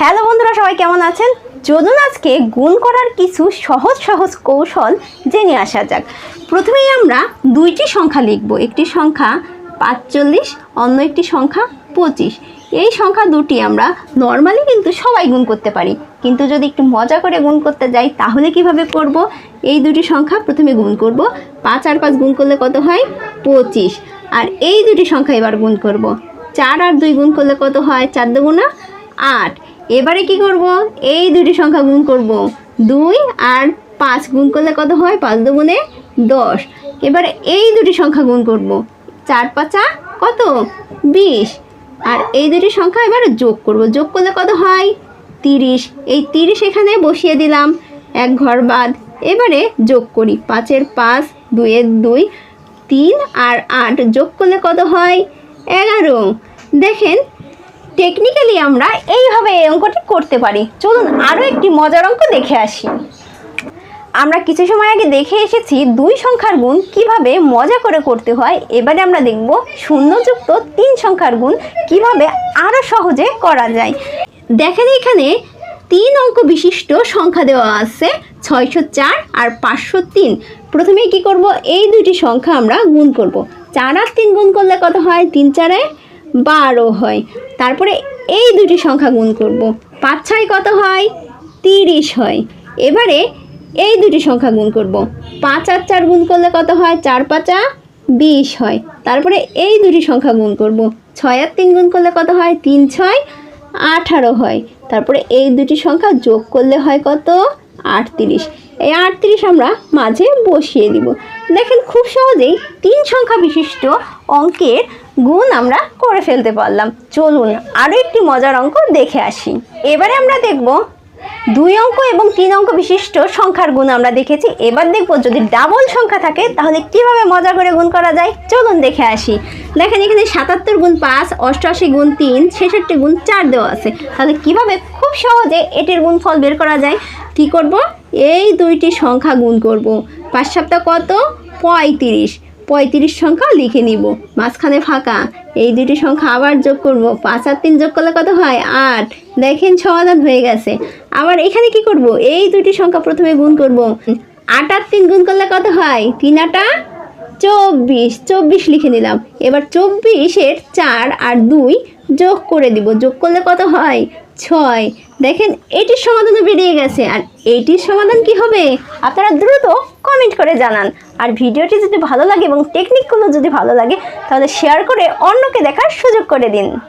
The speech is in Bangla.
হ্যালো বন্ধুরা, সবাই কেমন আছেন? চলুন আজকে গুণ করার কিছু সহজ সহজ কৌশল জেনে আসা যাক। প্রথমেই আমরা দুইটি সংখ্যা লিখব। একটি সংখ্যা পাঁচচল্লিশ, অন্য একটি সংখ্যা পঁচিশ। এই সংখ্যা দুটি আমরা নর্মালি কিন্তু সবাই গুণ করতে পারি। কিন্তু যদি একটু মজা করে গুণ করতে যাই, তাহলে কীভাবে করব? এই দুটি সংখ্যা প্রথমে গুণ করব। পাঁচ আর পাঁচ গুণ করলে কত হয়? পঁচিশ। আর এই দুটি সংখ্যা এবার গুণ করব। চার আর দুই গুণ করলে কত হয়? চার দুগুণা আট। এবারে কি করব? এই দুটি সংখ্যা গুণ করব। দুই আর পাঁচ গুণ করলে কত হয়? পাঁচ দুগুণে দশ। এবারে এই দুটি সংখ্যা গুণ করব। চার পাঁচা কত? বিশ। আর এই দুটি সংখ্যা এবারে যোগ করব। যোগ করলে কত হয়? তিরিশ। এই তিরিশ এখানে বসিয়ে দিলাম। এক ঘর বাদ। এবারে যোগ করি। পাঁচের পাঁচ, দুইয়ের দুই, তিন আর আট যোগ করলে কত হয়? এগারো। দেখেন টেকনিক্যালি আমরা এইভাবে এই অঙ্কটি করতে পারি। চলুন আরও একটি মজার অঙ্ক দেখে আসি। আমরা কিছু সময় আগে দেখে এসেছি দুই সংখ্যার গুণ কীভাবে মজা করে করতে হয়। এবারে আমরা দেখব শূন্যযুক্ত তিন সংখ্যার গুণ কীভাবে আরও সহজে করা যায়। দেখেন এখানে তিন অঙ্ক বিশিষ্ট সংখ্যা দেওয়া আছে, ছয়শো চার আর পাঁচশো তিন। প্রথমে কি করব? এই দুটি সংখ্যা আমরা গুণ করব। চার আর তিন গুণ করলে কত হয়? তিন চারে বারো হয়। তারপরে এই দুটি সংখ্যা গুণ করব। পাঁচ ছয় কত হয়? তিরিশ হয়। এবারে এই দুটি সংখ্যা গুণ করব। পাঁচ আর চার গুণ করলে কত হয়? চার পাঁচা বিশ হয়। তারপরে এই দুটি সংখ্যা গুণ করব। ছয় আর তিন গুণ করলে কত হয়? তিন ছয়, আঠারো হয়। তারপরে এই দুটি সংখ্যা যোগ করলে হয় কত? আটত্রিশ। এই আটত্রিশ আমরা মাঝে বসিয়ে দিব। দেখেন খুব সহজেই তিন সংখ্যা বিশিষ্ট অঙ্কের গুণ আমরা করে ফেলতে পারলাম। চলুন আরও একটি মজার অঙ্ক দেখে আসি। এবারে আমরা দেখব দুই অঙ্ক এবং তিন অঙ্ক বিশিষ্ট সংখ্যার গুণ আমরা দেখেছি। এবার দেখব যদি ডাবল সংখ্যা থাকে তাহলে কীভাবে মজা করে গুণ করা যায়? চলুন দেখে আসি। দেখেন এখানে সাতাত্তর গুণ পাঁচ, অষ্টআশি গুণ তিন, ছেষট্টি গুণ চার দেওয়া আছে। তাহলে কীভাবে খুব সহজে এটির গুণফল বের করা যায়? কী করব? এই দুইটি সংখ্যা গুণ করব। পাঁচ সপ্তাহ কত? পঁয়ত্রিশ। পঁয়ত্রিশ সংখ্যা লিখে নিব। মাঝখানে ফাঁকা। এই দুটি সংখ্যা আবার যোগ করব। পাঁচ আর তিন যোগ করলে কত হয়? আট। দেখেন সমাধান হয়ে গেছে। আবার এখানে কি করব? এই দুটি সংখ্যা প্রথমে গুণ করব। আট আর তিন গুণ করলে কত হয়? তিন আটা চব্বিশ। চব্বিশ লিখে নিলাম। এবার চব্বিশের চার আর দুই যোগ করে দিব। যোগ করলে কত হয়? ছয়। দেখেন, এটির সমাধানও বেরিয়ে গেছে। আর এইটির সমাধান কি হবে? আপনারা দ্রুত কমেন্ট করে জানান। আর ভিডিওটি যদি ভালো লাগে এবং টেকনিকগুলো যদি ভালো লাগে, তাহলে শেয়ার করে অন্যকে দেখার সুযোগ করে দিন।